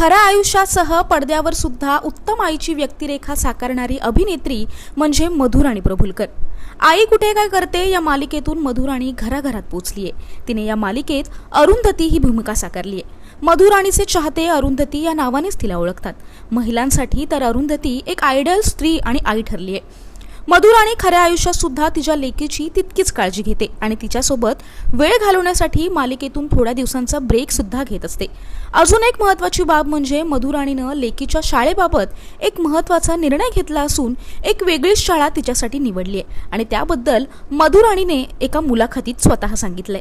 खऱ्या आयुष्यासह पडद्यावर सुद्धा उत्तम आईची व्यक्तिरेखा साकारणारी अभिनेत्री म्हणजे मधुराणी प्रभुलकर. आई कुठे काय करते या मालिकेतून मधुराणी घराघरात पोचलीये. तिने या मालिकेत अरुंधती ही भूमिका साकारली आहे मधुराणीचे चाहते अरुंधती या नावानेच तिला ओळखतात. महिलांसाठी तर अरुंधती एक आयडल स्त्री आणि आई ठरली आहे मधुराणी खऱ्या आयुष्यात सुद्धा तिच्या लेकीची तितकीच काळजी घेते आणि तिच्यासोबत वेळ घालवण्यासाठी मालिकेतून थोड्या दिवसांचा ब्रेक सुद्धा घेत असते. अजून एक महत्त्वाची बाब म्हणजे मधुराणीनं लेकीच्या शाळेबाबत एक महत्त्वाचा निर्णय घेतला असून एक वेगळीच शाळा तिच्यासाठी निवडली आहे आणि त्याबद्दल मधुराणीने एका मुलाखतीत स्वतः सांगितलंय.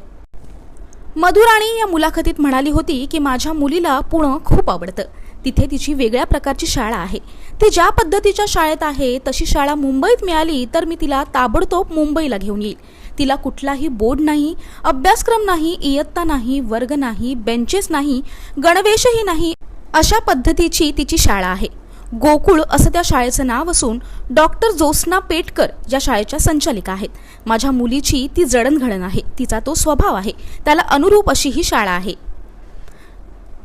मधुराणी या मुलाखतीत म्हणाली होती की माझ्या मुलीला पुणं खूप आवडतं. तिथे तिची वेगळ्या प्रकारची शाळा आहे. ती ज्या पद्धतीच्या शाळेत आहे तशी शाळा मुंबईत मिळाली तर मी तिला ताबडतोब मुंबईला घेऊन येईल. तिला कुठलाही बोर्ड नाही अभ्यासक्रम नाही इयत्ता नाही वर्ग नाही बेंचेस नाही गणवेशही नाही अशा पद्धतीची तिची शाळा आहे. गोकुळ असं त्या शाळेचं नाव असून डॉक्टर जोस्ना पेटकर या शाळेच्या संचालिका आहेत. माझ्या मुलीची ती जडणघडण आहे. तिचा तो स्वभाव आहे. त्याला अनुरूप अशी ही शाळा आहे.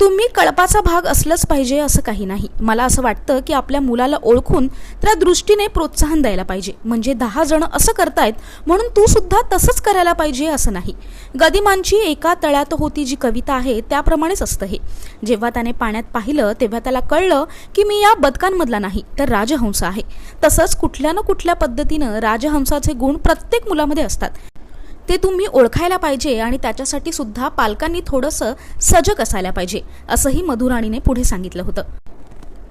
तुम्ही कळपाचा भाग असलंच पाहिजे असं काही नाही. मला असं वाटतं की आपल्या मुलाला ओळखून त्या दृष्टीने प्रोत्साहन द्यायला पाहिजे. म्हणजे दहा जण असं करतायत म्हणून तू सुद्धा तसंच करायला पाहिजे असं नाही. गदिमांची एका तळ्यात होती जी कविता आहे त्याप्रमाणेच असतं हे. जेव्हा त्याने पाण्यात पाहिलं तेव्हा त्याला कळलं की मी या बदकांमधला नाही तर राजहंस आहे. तसंच कुठल्या ना कुठल्या पद्धतीनं राजहंसाचे गुण प्रत्येक मुलामध्ये असतात. ते तुम्ही ओळखायला पाहिजे आणि त्याच्यासाठी सुद्धा पालकांनी थोडंसं सजग असायला पाहिजे असंही मधुराणीने पुढे सांगितलं होतं.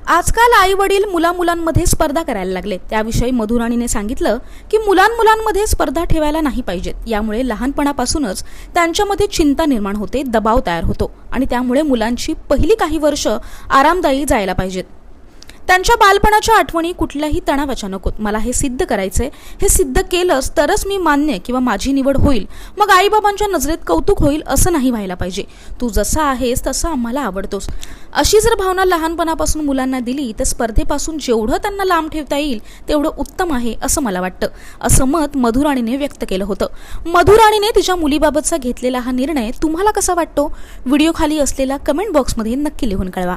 आजकाल आई वडील मुला मुलांमध्ये स्पर्धा करायला लागले. त्याविषयी मधुराणीने सांगितलं की मुलांमुलांमध्ये स्पर्धा ठेवायला नाही पाहिजेत. यामुळे लहानपणापासूनच त्यांच्यामध्ये चिंता निर्माण होते दबाव तयार होतो आणि त्यामुळे मुलांची पहिली काही वर्ष आरामदायी जायला पाहिजेत. त्यांच्या बालपणाच्या आठवणी कुठल्याही तणावाच्या नकोत मला हे सिद्ध करायचंय. हे सिद्ध केलंच तरच मी मान्य किंवा माझी निवड होईल. मग आईबाबांच्या नजरेत कौतुक होईल असं नाही व्हायला पाहिजे. तू जसा आहेस तसं आम्हाला आवडतोस. अशी जर भावना लहानपणापासून मुलांना दिली तर स्पर्धेपासून जेवढं त्यांना लांब ठेवता येईल तेवढं उत्तम आहे असं मला वाटतं. असं मत मधुराणीने व्यक्त केलं होतं. मधुराणीने तिच्या मुलीबाबतचा घेतलेला हा निर्णय तुम्हाला कसा वाटतो? व्हिडिओ खाली असलेला कमेंट बॉक्समध्ये नक्की लिहून कळवा.